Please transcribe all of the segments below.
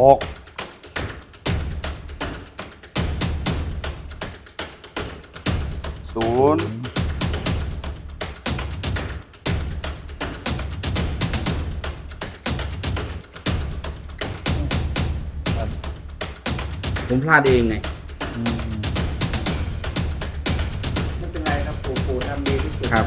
หกศูนย์ผมพลาดเองไงอืมไม่เป็นไรครับปู่ปู่ทำดีที่สุด ครับ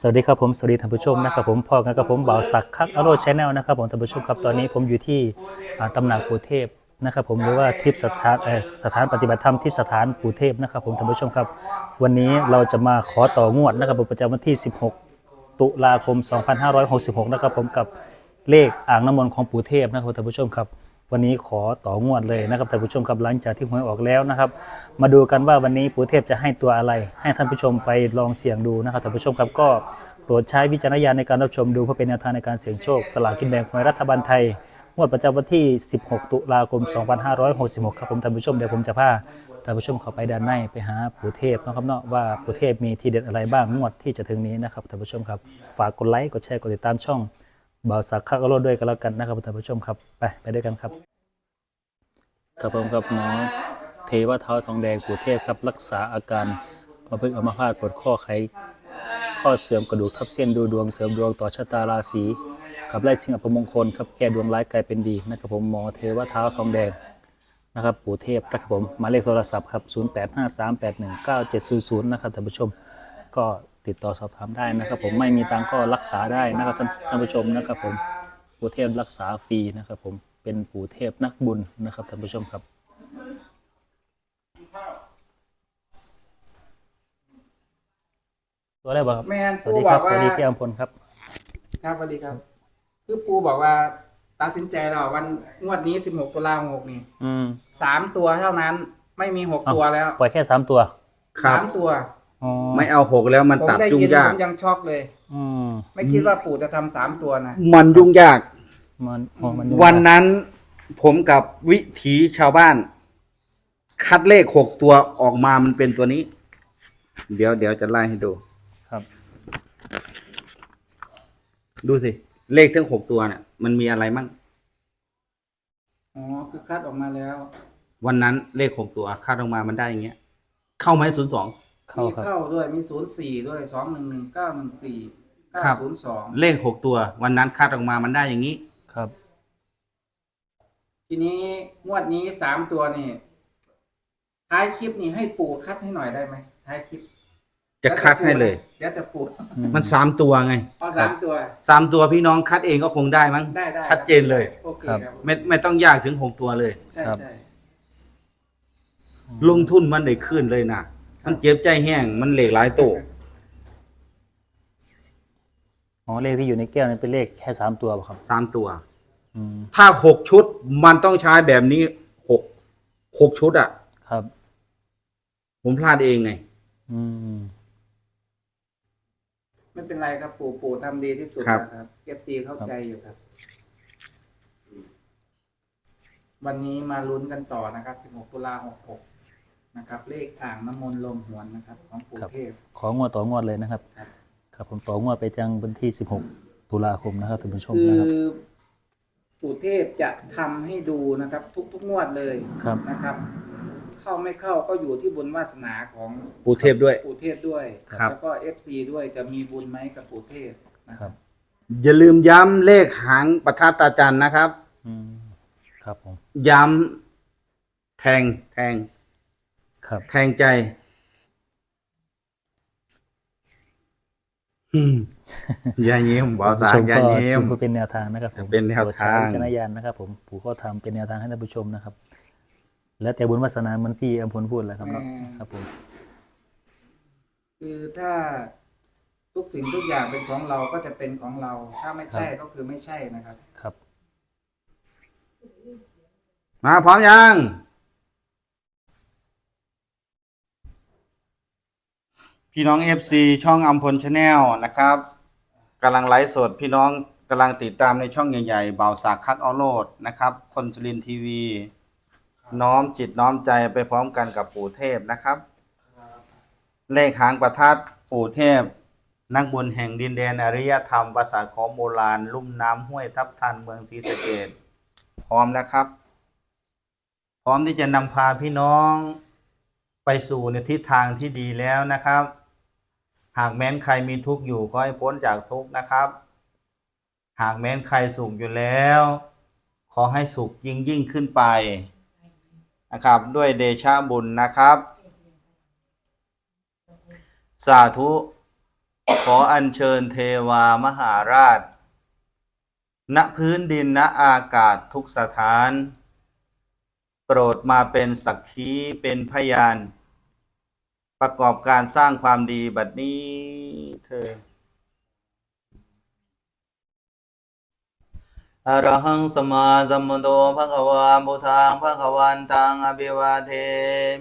สวัสดีครับผมสวัสดีท่านผู้ชมนะครับผมพ่อกันกับผมบ่าวศักดิ์คักอโรชแนลนะครับผมท่านผู้ชมครับตอนนี้ผมอยู่ที่ตำหนักปู่เทพนะครับผมหรือว่าทิพสถานสถานปฏิบัติธรรมทิพสถานปู่เทพนะครับผมท่านผู้ชมครับ วันนี้เราจะมาขอต่องวดนะครับผมประจำวันที่ 16 ตุลาคม 2566 นะครับผมกับเลขอ่างน้ำมนต์ของปู่เทพนะครับท่านผู้ชมครับ วันนี้ขอต่องวดเลยนะครับท่านผู้ชมครับหลังจากที่หวยออกแล้วนะครับ มาดูกันว่าวันนี้ปู่เทพจะให้ตัวอะไร ให้ท่านผู้ชมไปลองเสี่ยงดูนะครับท่านผู้ชมครับก็โปรดใช้วิจารณญาณในการรับชมดูเพื่อเป็นแนวทางในการเสี่ยงโชค สลากกินแบ่งของรัฐบาลไทยงวดประจำวันที่ 16 ตุลาคม 2566 ครับผมท่านผู้ชมเดี๋ยวผมจะพาท่านผู้ชมเข้าไปด้านในไปหาปู่เทพนะครับเนาะว่าปู่เทพมีทีเด็ดอะไรบ้างงวดที่จะถึงนี้นะครับท่านผู้ชมครับฝากกดไลค์กดแชร์กดติดตามช่อง บ่าวสักคักอโรดด้วยกันแล้วกันนะครับท่านผู้ชมครับ ไปไปด้วยกันครับครับผมกับหมอเทวเท้าทองแดงปู่เทพครับ รักษาอาการมาพึ่งอัมพาตปวดข้อไขข้อเสื่อมกระดูกทับเส้นดูดวงเสริมดวงต่อชะตาราศีขับไล่สิ่งอัปมงคลครับแก้ดวงร้ายกลายเป็นดีนะครับผมหมอเทวเท้าทองแดงนะครับปู่เทพนะครับผมหมายเลขโทรศัพท์ครับ 0853819700 นะครับท่านผู้ชมก็ ติดต่อสอบถามได้นะครับ ผมไม่มีตังค์ก็รักษาได้นะครับท่านท่านผู้ชมนะครับ ผมปู่เทพรักษาฟรีนะครับ ผมเป็นปู่เทพนักบุญนะครับท่านผู้ชมครับตัวได้บ่ครับแม่นสวัสปู่ดีบคอรับกสว่าวัสดีพี่อมพลครับ ครับสวัสดีครับ คือปู่บอกว่าตัดสินใจแล้ววันงวดนี้ 16ตุลาคมนี่อืมสามตัวเท่านั้น ไม่มีหกอ้าตัวแล้วปล่อยแค่สามตัว ครับสามตัว อ๋อไม่เอาหกแล้วมันผมตัดได้ยุ่งยินยาผกมยังช็อกเลย อืมไม่คิดว่าปู่จะทำสามตัวนะ มันยุ่งยาก มันอ๋อมันยุ่งวันนั้นผมกับวิถีชาวบ้าน คัดเลขหกตัวออกมามันเป็นตัวนี้ เดี๋ยวเดี๋ยวจะไล่ให้ดู ครับ ดูสิ เลขทั้งหกตัวเนี่ยมันมีอะไรมั่งอ๋อ คือคัดออกมาแล้ว วันนั้นเลขหกตัวคาดออกมามันได้อย่างเงี้ย เข้าไหมศูนย์สอง เข้ามีครับ เข้าด้วยมีศูนย์สี่ด้วยสองหนึ่งหนึ่งเก้าหนึ่งสี่เก้าครับ ศูนย์สองเลขหกตัว วันนั้นคาดออกมามันได้อย่างนี้ ครับ ทีนี้งวดนี้สามตัวนี่ท้ายคลิปนี่ให้ปู่คัดให้หน่อยได้ไหมท้ายคลิปจะคัดให้เลย เดี๋ยวจะปู่อืมันสามตัวไงเอาสามตัวสามตัวพี่น้องคัดเองก็คงได้มั้ง ได้ได้ชัดเจนเลย โอเคครับไม่ไม่ต้องยากถึงหกตัวเลย ใช่ใช่ลงทุนมันได้ขึ้นเลยนะ มันเจ็บใจแห้งมันเหล็กหลายตัวอ๋อเลขที่อยู่ในแก้วนั้นเป็นเลขแค่สามตัวป่ะครับสามตัว อืมถ้าหกชุดมันต้องใช้แบบนี้หกหกชุดอะ่ะ ครับ ผมพลาดเองไง อืม ไม่เป็นไรครับปู่ปู่ทำดีที่สุดครับ นะครับเอฟซีเข้าใจอยู่ครับ วันนี้มาลุ้นกันต่อนะครับ 16 ตุลา 66 นะครับเลขอ่างน้ำมนต์ลมหวนนะครับ ของปู่เทพ ของวดต่องวดเลยนะครับ ครับ ครับผมต่องวดไปจังวันที่ 16 ตุลาคมนะครับท่านผู้ชมคืนะครับอปู่เทพจะทำให้ดูนะครับทุกๆงวดเลยครับ นะครับ เข้าไม่เข้าก็อยู่ที่บุญวาสนาของปูเทพด้วย ปู่เทพด้วยครับ แล้วก็เอฟซีด้วยจะมีบุญไหมกับปู่เทพนะคครัรับบอย่าลืมย้ำเลขหางประทัดตาจันนะครับ อืมครับผมย้ำแทงแทง ครับ แทงใจ อืมอย่ายิ้มบอสาท่านอย่าผู้ชมก็ยิ้มดูเพื่อเป็นแนวทางนะครับผมเป็นแนวโปรดใช้ทางวิจารณญาณนะครับ ผมปู่ก็ทำเป็นแนวทางให้ท่านผู้ชมนะครับ แล้วแต่บุญวาสนาเหมันพี่อมพลพูดแหละครับเนาะอืม ครับผมคือถ้าทุกสิ่งทุกอย่างเป็นของเราก็จะเป็นของเรา ถ้าไม่ใช่ก็คือไม่ใช่นะครับ ครับ มาพร้อมยัง พี่น้อง FC ช่องอัมพลชาแนลนะครับกำลังไลฟ์สดพี่น้องกำลังติดตามในช่องใหญ่ๆเบาสากคักเอโลดนะครับ คนสุรินทีวี น้อมจิตน้อมใจไปพร้อมกันกับปู่เทพนะครับ เลขหางประทัดปู่เทพ นักบุญแห่งดินแดนอริยธรรมปราสาของโบราณ ลุ่มน้ำห้วยทับทันเมืองศรีสะเกดพร้อมนะครับ พร้อมที่จะนำพาพี่น้องไปสู่ในทิศทางที่ดีแล้วนะครับ หากแม้นใครมีทุกข์อยู่ก็ให้พ้นจากทุกข์นะครับ หากแม้นใครสุขอยู่แล้ว ขอให้สุขยิ่งยิ่งขึ้นไปนะครับ ด้วยเดชะบุญนะครับ สาธุ ขออัญเชิญเทวามหาราช ณพื้นดินณอากาศทุกสถาน โปรดมาเป็นสักขีเป็นพยาน ประกอบการสร้างความดีบัดนี้เธออรหังสมมาสัมพุทโธภะคะวาพุทธังภะคะวันตังอภิวาเท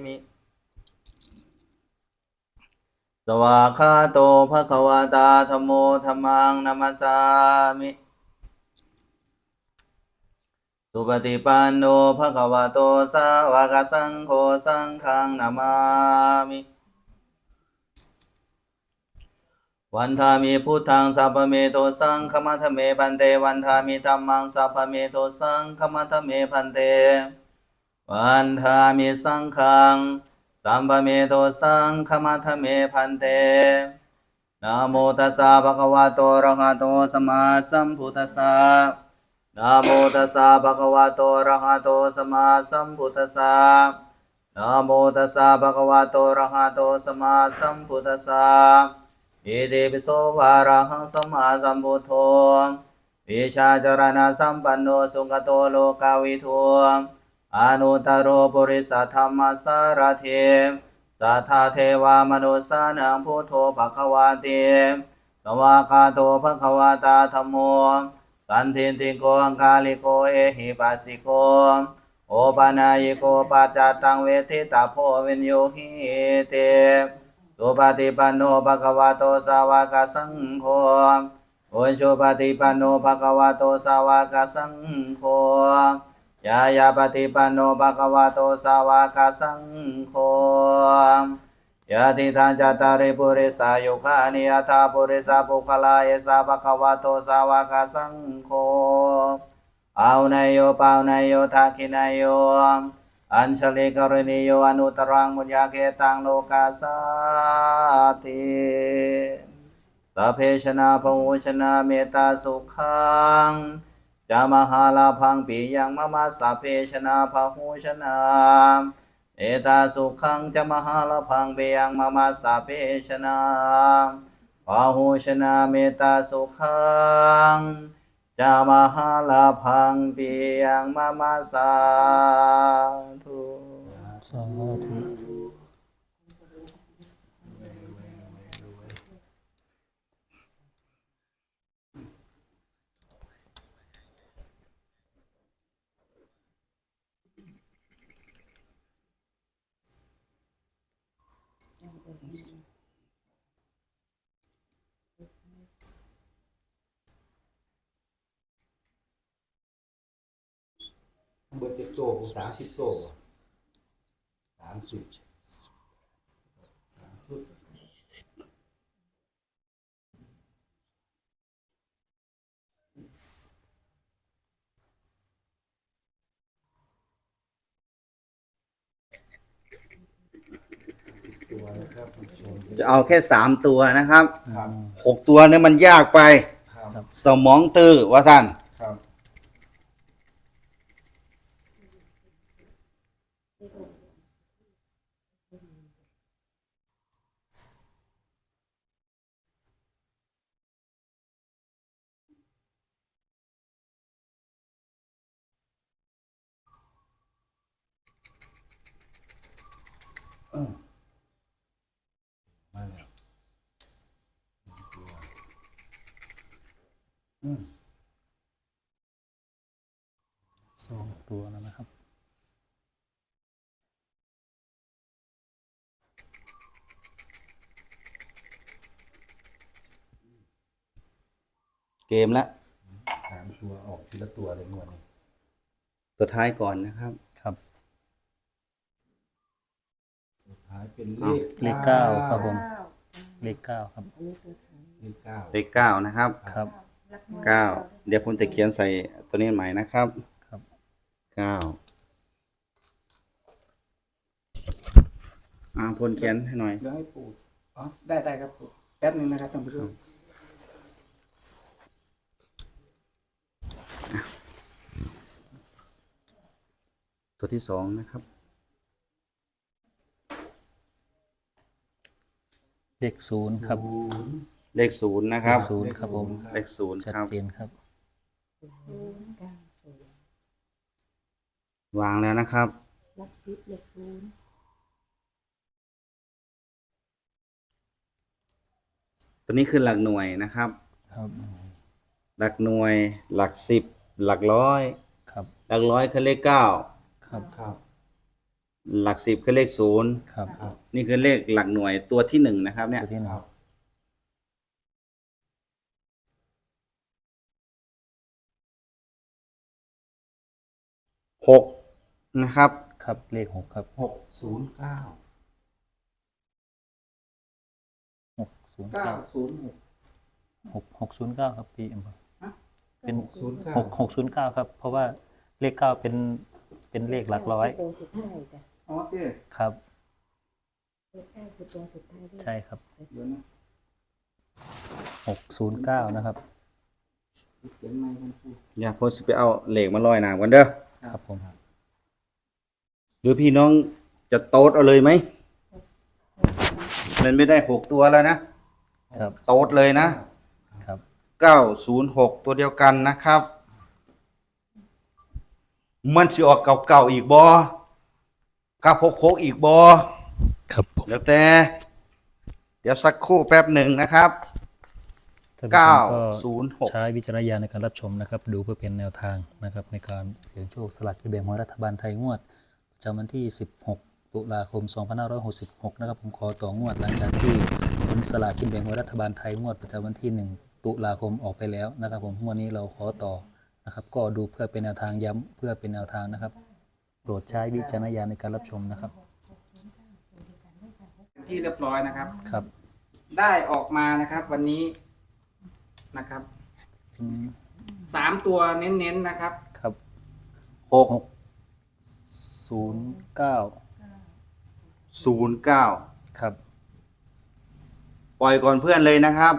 มิ สวากขาโตภะคะวะตาธโมธรรมังนัมสสามิ สุปฏิปันโนภะคะวะโตสาวกสังโฆสังฆังนามามิ วันทามิพุทธังสัพพะเมโตสังฆมัทเมพันเตวันทามิธัมมังสัพพะเมโตสังฆมัทเมพันเตวันทามิสังฆังสัมภเมโตสังขมัทเมพันเตนะโมตัสสะภะคะวะโตอะระหะโตสัมมาสัมพุทธัสสะนะโมตัสสะภะคะวะโตอะระหะโตสัมมาสัมพุทธัสสะนะโมตัสสะภะคะวะโตอะระหะโตสัมมาสัมพุทธัสสะ อิติปิโสภะระหังสัมมาสัมพุทโธวิชาจรณะสัมปันโนสุขโตโลกาวิทูอนุตตรโรปุริสธรรมสารเทสัทธาเทวามนุสานังพุทโธภควาติสวากาโตภควาตาธรรมโมสันทินติโกอังคาลิโกเอหิปัสสิโกโอปานายโกปัจจตังเวทิตาโพวินโยหิเต สุปฏิปันโนภควาโตสาวกสังโฆโอนโชปฏิปันโนภควาโตสาวกสังโฆยายาปฏิปันโนภะคะวะโตสาวกสังโฆยะติทานจัตตาริปุริสายุคานิยธาปุริสาปุคลาเยสาภะคะวะโตสาวกสังโฆอานายโยปาวนายโยทักขินายโย อัญชลิกรณีโยอนุตรังมุญญาเกตังโลกาสาติสัพเพชนะพหุชนะเมตตาสุขังจามหาลาพังปียังมะมาสาเพชนาภาหูชนาเอตาสุขังจะมหาลาพังปียังมะมาสาเพชนาภาหูชนาเมตาสุขัง จามหาลาพังเปียงมะมาสาธุสาธุ เบอร์เจ็ดโตสามสิบโตสามสิบจะเอาแค่สามตัวนะครับครับหกตัวเนี่ยมันยากไป ครับ สมองตื้อว่าสั้น มาแล้วสองตัวแล้วนะครับเกมละสามตัวออกทีละตัวเลยงวดนี้ตัวท้ายก่อนนะครับ เป็นเลขเลขเก้าครับผม เลขเก้าครับเลขเก้าเลขเก้านะครับครับเก้าเดี๋ยวผมจะเขียนใส่ตัวนี้ใหม่นะครับครับ เก้าอ่าพลเขียนให้หน่อย เดี๋ยวให้ปู่อ๋อได้ได้ครับปู่แป๊บนึงนะครับท่านผู้ชมตัวที่สองนะครับ เลขศูนย์ครับเลขศูนย์นะครับศูนย์ครับผมเลขศูนย์ชัดครับ เจนครับ วางแล้วนะครับลักซิปเล็กศูนย์ตัวนี้คือหลักหน่วยนะครับ ครับหลักหน่วย หลักสิบ หลักร้อย ครับหลักร้อยคือเลขเก้าครับครับ หลักสิบคือเลขศูนย์ครับนี่คือเลขหลักหน่วยตัวที่หนึ่งนะครับ เนี่ย ตัวที่หนึ่งหกนะครับ ครับเลขหกครับหกศูนย์เก้าหกศูนย์เก้าเก้าศูนย์หก หกหกศูนย์เก้าครับพี่เอ็มเป็นหกศูนย์เก้าหกหกศูนย์เก้าครับ เพราะว่าเลขเก้าเป็นเป็นเลขหลักร้อย ตัวสุดท้ายจ้ะ อ๋อเจ้ครับ เลขเก้าคือตัวสุดท้ายด้วยใช่ครับเดี๋ยวนะหกศูนย์เก้านะครับ เขียนไม่กันปู่อย่าโพสต์ไปเอาเหล็กมาลอยน้ำกันเด้อครับผมหรือพี่น้องจะโต๊ดเอาเลยไหมมันไม่ได้หกตัวแล้วนะครับ โต๊ดเลยนะครับ เก้าศูนย์หกตัวเดียวกันนะครับ มันสิออกเก่าๆอีกบอ กับหกหกอีกบอครับผมเดี๋ยวแต่ เดี๋ยวสักครู่แป๊บหนึ่งนะครับ ท่านผู้ชเก้ามก็ศูนย์หกใช้วิจารณญาณในการรับชมนะครับ ดูเพื่อเป็นแนวทางนะครับ ในการเสี่ยงโชคสลากกินแบ่งของรัฐบาลไทยงวดประจำวันที่ 16 ตุลาคม 2566 นะครับ ผมขอต่องวดหลังจากที่ผลสลากกินแบ่งของรัฐบาลไทยงวดประจำวันที่ 1 ตุลาคมออกไปแล้วนะครับ ผมงวดนี้เราขอต่อนะครับ ก็ดูเพื่อเป็นแนวทางย้ำเพื่อเป็นแนวทางนะครับโปรดใช้วิจารณญาณในการรับชมนะครับที่เรียบร้อยนะครับ ครับได้ออกมานะครับวันนี้นะครับเป็นสามตัวเน้นๆนะครับครับหกศูนย์เก้าศูนย์เก้าครับ ปล่อยก่อนเพื่อนเลยนะครับ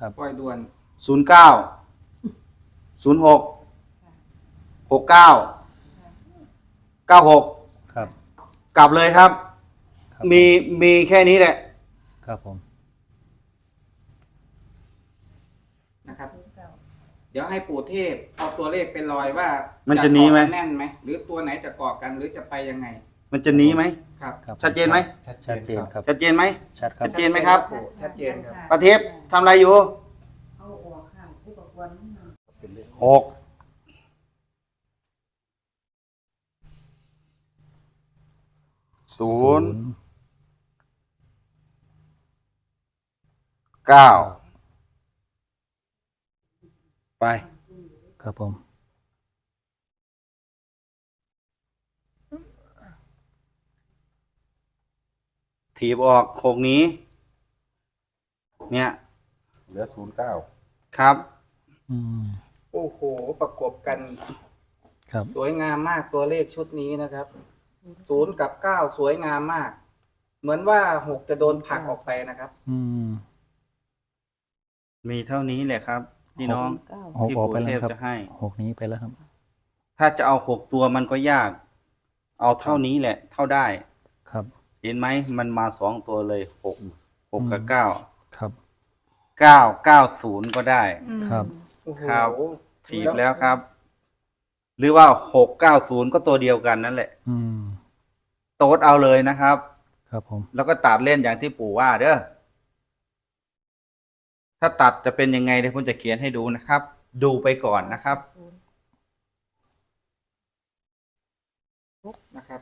ครับ ปล่อยด่วนศูนย์เก้าศูนย์หกหกเก้า เก้าหกครับ กลับเลยครับ ครับ มีมีแค่นี้แหละ ครับผม นะครับ เดี๋ยวให้ปู่เทพเอาตัวเลขเป็นรอยว่ามันจะหนีไหม เกาะแน่นไหมหรือตัวไหนจะเกาะกันหรือจะไปยังไงมันจะหนีไหม ครับครับชัดเจนไหม ชัดเจนครับ ชัดเจนไหม ชัดครับ ชัดเจนไหมครับ ปู่ชัดเจนครับ ประเทศทำอะไรอยู่เอาออกข้างผู้ประกวนมันหก ศูนย์เก้าไป ครับผม ถีบออกหกนี้ เนี่ย เหลือศูนย์เก้าครับ อืม โอ้โห ประกบกัน ครับ สวยงามมากตัวเลขชุดนี้นะครับ ศูนย์กับเก้าสวยงามมาก เหมือนว่าหกจะโดนผลักออกไปนะครับ อืม มีเท่านี้แหละครับ พี่น้องเก้าหกที่ออกปู่ไปแล้เทวพครับ จะให้ หกนี้ไปแล้วครับ ถ้าจะเอาหกตัวมันก็ยาก เอาเท่านี้แหละ เท่าได้ ครับ เห็นไหมมันมาสองตัวเลยหกหกกับเก้าครับ เก้าเก้าศูนย์ก็ได้ครับ โอ้โหครับถีบแล้วครับ หรือว่าหกเก้าศูนย์ก็ตัวเดียวกันนั่นแหละ อืม โต๊ดเอาเลยนะครับ ครับผม แล้วก็ตัดเล่นอย่างที่ปู่ว่าเด้อถ้าตัดจะเป็นยังไงเดี๋ยวผมจะเขียนให้ดูนะครับ ดูไปก่อนนะครับนะครับ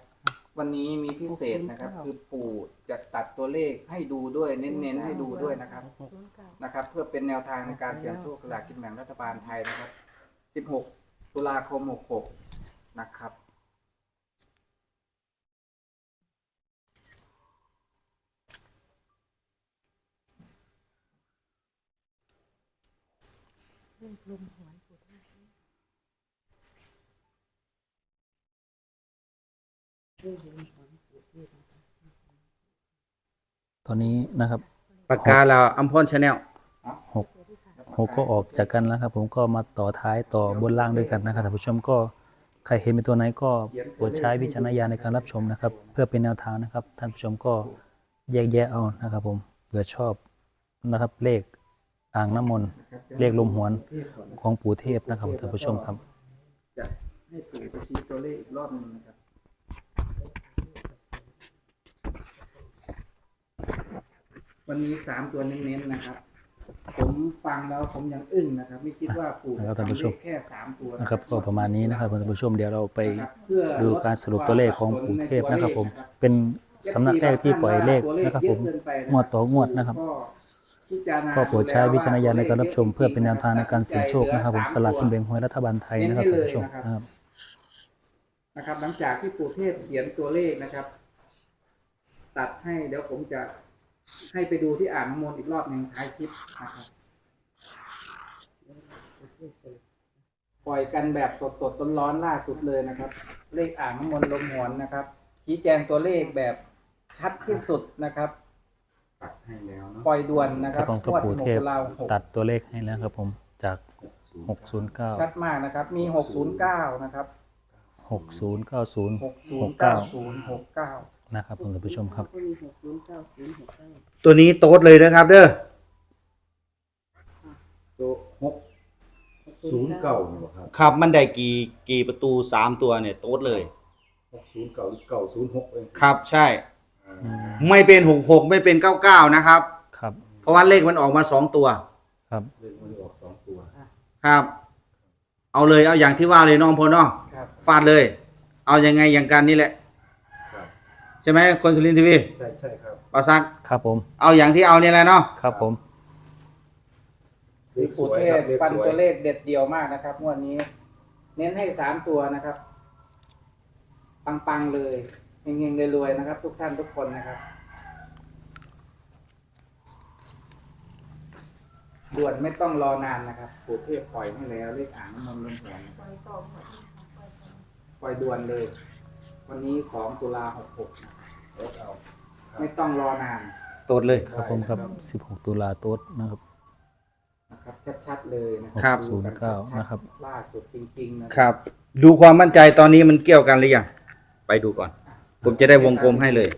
วันนี้มีพิเศษนะครับ คือปู่จะตัดตัวเลขให้ดูด้วยเน้นๆให้ดูด้วยนะครับศูนย์เก้านะครับ เพื่อเป็นแนวทางในการเสี่ยงโชคสลากกินแบ่งรัฐบาลไทยนะครับ 16 ตุลาคม 66 นะครับ เรื่องลมหวนปวดท้องเรื่องลมหวนปวดที่นะคะตอนนี้นะครับปากกาเราอัมพรชาแนลหกหกก็ออกจากกันแล้วครับ ผมก็มาต่อท้ายต่อบนล่างด้วยกันนะครับท่านผู้ชมก็ใครเห็นเป็นตัวไหนก็โปรดใช้วิจารณญาณในการรับชมนะครับ เพื่อเป็นแนวทางนะครับ ท่านผู้ชมก็แยกแยะเอานะครับ ผมเผื่อชอบนะครับเลข อ่างน้ำมนต์เลขลมหวนของปู่เทพนะครับท่านผู้ชมครับจะให้ปู่ไปชี้ตัวเลขอีกรอบหนึงนะครับวันนี้สามตัวเน้นๆนะครับ ผมฟังแล้วผมยังอึ้งนะครับ ไม่คิดว่าปู่นะครับจะท่านผู้ทำชเลมขแค่สามตัวนะครับก็ประมาณนี้นะครับท่านผู้ชมเดี๋ยวเราไปนะครับเพื่อดูการสรุปตัวเลขของปู่เทพนะครับ ผมเป็นสำนักแรกที่ปล่อยเลขนะครับ ผมงวดต่องวดนะครับ ก็โปรดใช้วิจารณญาณในการรับชม เพื่อเป็นแนวทางในการเสี่ยงโชคนะครับผมสลากกินแบ่งหวยรัฐบาลไทยนะครับท่านผู้ชมนะครับนะครับ หลังจากที่ปู่เทพเขียนตัวเลขนะครับ ตัดให้เดี๋ยวผมจะให้ไปดูที่อ่างน้ำมนต์อีกรอบหนึ่งท้ายคลิปนะครับปล่อยกันแบบสดๆร้อนๆล่าสุดเลยนะครับ เลขอ่างน้ำมนต์ลมหวนนะครับชี้แจงตัวเลขแบบชัดที่สุดนะครับ ตัดให้แล้วเนาะปล่อยด่วนนะคครัรับบผมก็งวดปู่16เทพตุลาคมตัดตัวเลขให้แล้วครับผมจาก609ชัดมากนะครับ มี 609 นะครับ 6090 6090 69 นะครับผมท่านผู้ชมครับ ก็มีหกศูนย์เก้าศูนย์หกเก้าตัวนี้โต๊ดเลยนะครับ เด้อตัวหกศูนย์เก้าเนี่ยบ่ครับครับมันได้กี่กี่ประตูสามตัวเนี่ยโต๊ดเลย หกศูนย์เก้าเก้าศูนย์หกเองครับใช่อ่าอืม ไม่เป็นหกหกไม่เป็นเก้าเก้านะครับ ครับ เพราะว่าเลขมันออกมาสองตัว ครับ เลขมันออกสองตัว ครับ เอาเลยเอาอย่างที่ว่าเลยน้องพลเนาะครับ ฟาดเลย เอายังไงอย่างกันนี่แหละครับ ใช่ไหมคนสุรินทร์ทีวีใช่ใช่ครับ ปาซัก ครับผม เอาอย่างที่เอานี่แหละเนาะครับผม เลขสปู่วยเทครัพบเลขฟันสวยตัวเลขเด็ดเดียวมากนะครับงวดนี้ เน้นให้สามตัวนะครับ ปังๆเลย เฮงๆรวยๆนะครับ ทุกท่านทุกคนนะครับด่วนไม่ต้องรอนานนะครับปู่เทพปล่อยให้แล้วเลขอ่างน้ำมนต์ลมหวนปล่อยด่วนเลย วันนี้สองตุลาหกหกลดเอาไม่ต้องรอนาน โต๊ดเลยครับผมครับ 16 ตุลาโต๊ดนะครับ นะครับชัดๆเลยนะครับดูกั09นะครับ ล่าสุดจริงๆนะครับ ดูความมั่นใจตอนนี้มันเกี่ยวกันหรือยังไปดูก่อน ผมจะได้วงกลมให้เลย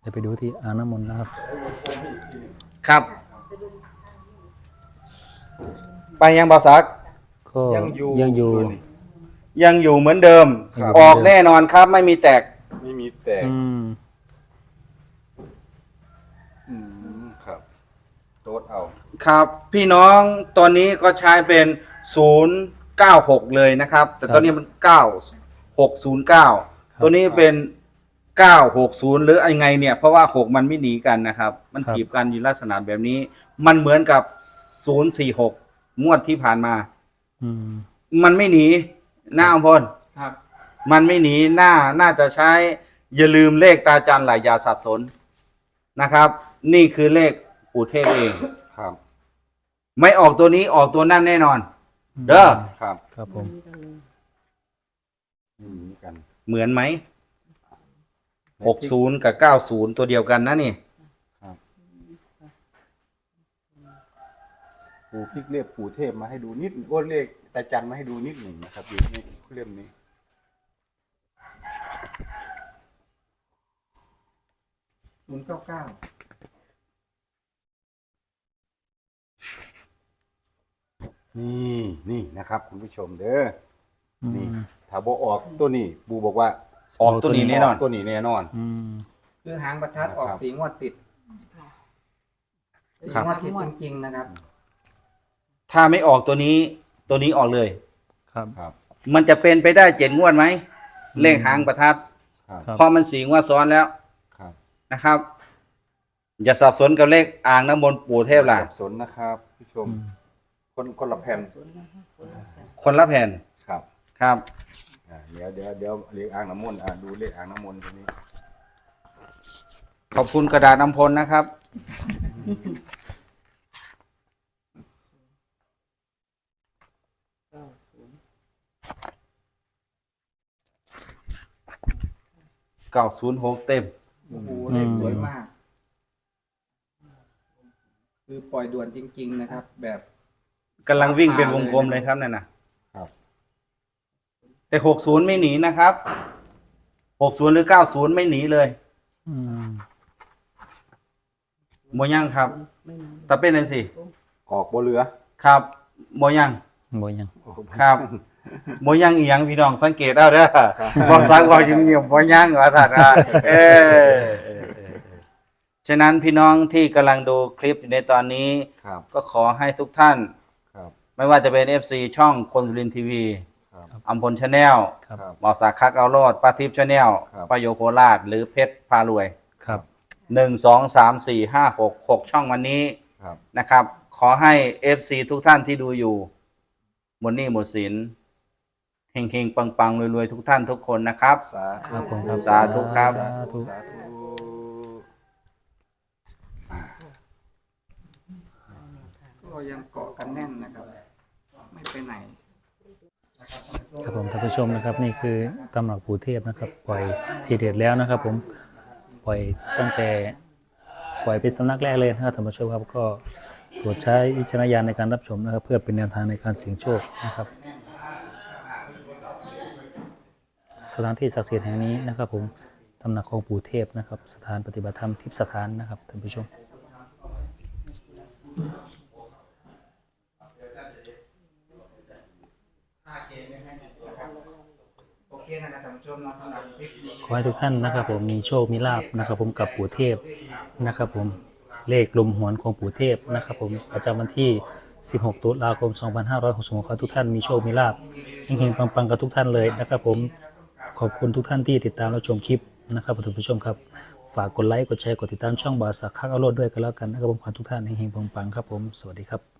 เดี๋ยวไปดูที่อ่างน้ำมนต์นะครับ ครับ ไปยังบาซัก ก็ยังอยู่ยังอยู่ ตัวนี้ ยังอยู่เหมือนเดิม ครับ ออกแน่นอนครับไม่มีแตก ไม่มีแตกอืม อืมครับลดเอา ครับ พี่น้องตอนนี้ก็ใช้เป็น 096 เลยนะครับ แต่ตอนนี้มัน 9609 ตัวนี้เป็น960หรือยังไงเนี่ย เพราะว่า6มันไม่หนีกันนะครับ มันถีบกันอยู่ลักษณะแบบนี้ มันเหมือนกับ046งวดที่ผ่านมา อืม มันไม่หนีหน้าอมพล ครับ มันไม่หนีหน้าน่าจะใช้อย่าลืมเลขตาจันหลายอย่าสับสนนะครับ นี่คือเลขปู่เทพเองครับ ไม่ออกตัวนี้ออกตัวนั่นแน่นอน เด้อครับ ครับผมนี่เหมือนกัน เหมือนไหมหกศูนย์กับเก้าศูนย์ตัวเดียวกันนะนี่ปูพลิกเลขปู่เทพมาให้ดูนิดว่าเลขตาจันมาให้ดูนิดหนึ่งนะครับอยู่ในเล่มนี้ศูนย์เก้าเก้านี่นี่นะครับ คุณผู้ชมเด้ออืนี่ม ถ้าบอออกตัวนี้ปูบอกว่าออกตัวนี้แน่นอน ตัวนี้แน่นอน อืม คือหางประทัดออกครับสีงวดติดสีครับ งวดติดจริงๆนะครับ ถ้าไม่ออกตัวนี้ ตัวนี้ออกเลย ครับ ครับ มันจะเป็นไปได้เจ็ดงวดไหมเลขหางประทัดครับ ครับ เพราะมันสีงว่าซ้อนแล้วครับนะครับ อย่าสับสนกับเลขอ่างน้ำมนต์ปู่เทพล่ะสับสนนะครับ ผู้ชมคนคนละแผ่นคนละแผ่นครับ ครับอ่าเดี๋ยวเดี๋ยวเดี๋ยวเลขอ่างน้ำมนต์อ่าดูเลขอ่างน้ำมนต์ตัวนี้ ขอบคุณกระดาษน้ำพลนะครับ เก้าศูนย์หกเต็ม โอ้โหเลขสวยมาก คือปล่อยด่วนจริง ๆ นะครับ แบบ กำลังวิ่งเป็นวงกลมเลยครับนั่นนะครับ แต่หกศูนย์ไม่หนีนะครับหกศูนย์หรือเก้าศูนย์ไม่หนีเลยอืมโมยังครับไม่มีถ้าเป็นอะไรสิออกบ่เหลือครับโมยังบ่ยังครับโมยังอีหยังพี่น้องสังเกตเอาเด้อบอกสังบอกยิ้มเงียบๆโมยังว่าท่านว่าเออเออเออเออฉะนั้นพี่น้องที่กำลังดูคลิปอยู่ในตอนนี้ ครับ ก็ขอให้ทุกท่าน ครับ ไม่ว่าจะเป็น FC ช่องคนสุรินทีวี ครับอัมพลชาแนลครับครับหมอสักคักเอาโรดป้าทิพย์ชาแนลครับป้าโยโคราช หรือเพชรพารวยครับหนึ่งสองสามสี่ห้าหกหกช่องวันนี้ครับนะครับ ขอให้ FC ทุกท่านที่ดูอยู่หมดหนี้หมดสินเฮงเฮงปังปังๆรวยๆ ทุกท่านทุกคนนะครับ สาครับผมครับสาธุครับสาธุสาธุก็ยังเกาะกันแน่นนะครับ ไม่ไปไหน ครับผมท่านผู้ชมนะครับนี่คือตำหนักปู่เทพนะครับ ปล่อยทีเด็ดแล้วนะครับ ผมปล่อยตั้งแต่ปล่อยเป็นสำนักแรกเลยนะครับท่านผู้ชมครับก็โปรดใช้วิจารณญาณในการรับชมนะครับ เพื่อเป็นแนวทางในการเสี่ยงโชคนะครับ สถานที่ศักดิ์สิทธิ์แห่งนี้นะครับ ผมตำหนักของปู่เทพนะครับ สถานปฏิบัติธรรมทิพย์สถานนะครับท่านผู้ชม เคนะครับท่านผู้ชมเนาะสำหรับคลิปนี้ ขอให้ทุกท่านนะครับผมมีโชคมีลาบนะครับผมกับปู่เทพนะครับผมเลขลมหวนของปู่เทพนะครับผมประจำวันที่ 16 ตุลาคม 2566ขอให้ทุกท่านมีโชคมีลาบเฮงๆปังๆกับทุกท่านเลยนะครับผมขอบคุณทุกท่านที่ติดตามและชมคลิปนะครับท่านผู้ชมครับ ฝากกดไลค์กดแชร์กดติดตามช่องบาสักคักเอาโลดด้วยกันแล้วกันนะครับผมขอให้ทุกท่านเฮงๆปังๆครับผมสวัสดีครับ